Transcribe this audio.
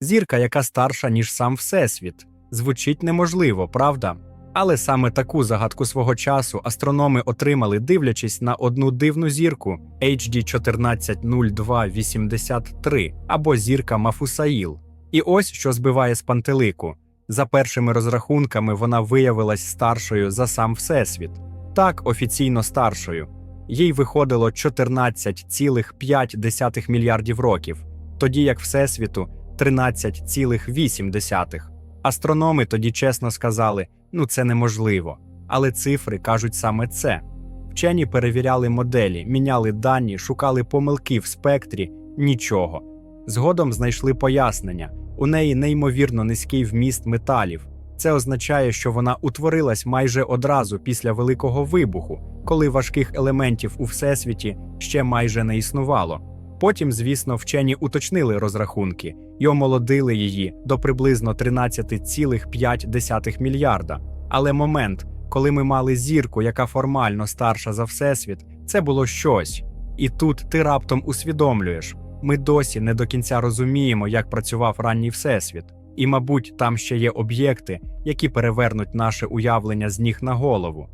Зірка, яка старша, ніж сам Всесвіт. Звучить неможливо, правда? Але саме таку загадку свого часу астрономи отримали, дивлячись на одну дивну зірку HD 140283 або зірка Мафусаїл. І ось що збиває з пантелику. За першими розрахунками вона виявилась старшою за сам Всесвіт. Так, офіційно старшою. Їй виходило 14,5 мільярдів років, тоді як Всесвіту 13,8. Астрономи тоді чесно сказали: ну це неможливо. Але цифри кажуть саме це. Вчені перевіряли моделі, міняли дані, шукали помилки в спектрі нічого. Згодом знайшли пояснення. У неї неймовірно низький вміст металів. Це означає, що вона утворилась майже одразу після Великого вибуху, коли важких елементів у всесвіті ще майже не існувало. Потім, звісно, вчені уточнили розрахунки і омолодили її до приблизно 13,5 мільярда. Але момент, коли ми мали зірку, яка формально старша за всесвіт, це було щось. І тут ти раптом усвідомлюєш. Ми досі не до кінця розуміємо, як працював ранній всесвіт, і, мабуть, там ще є об'єкти, які перевернуть наше уявлення з ніг на голову.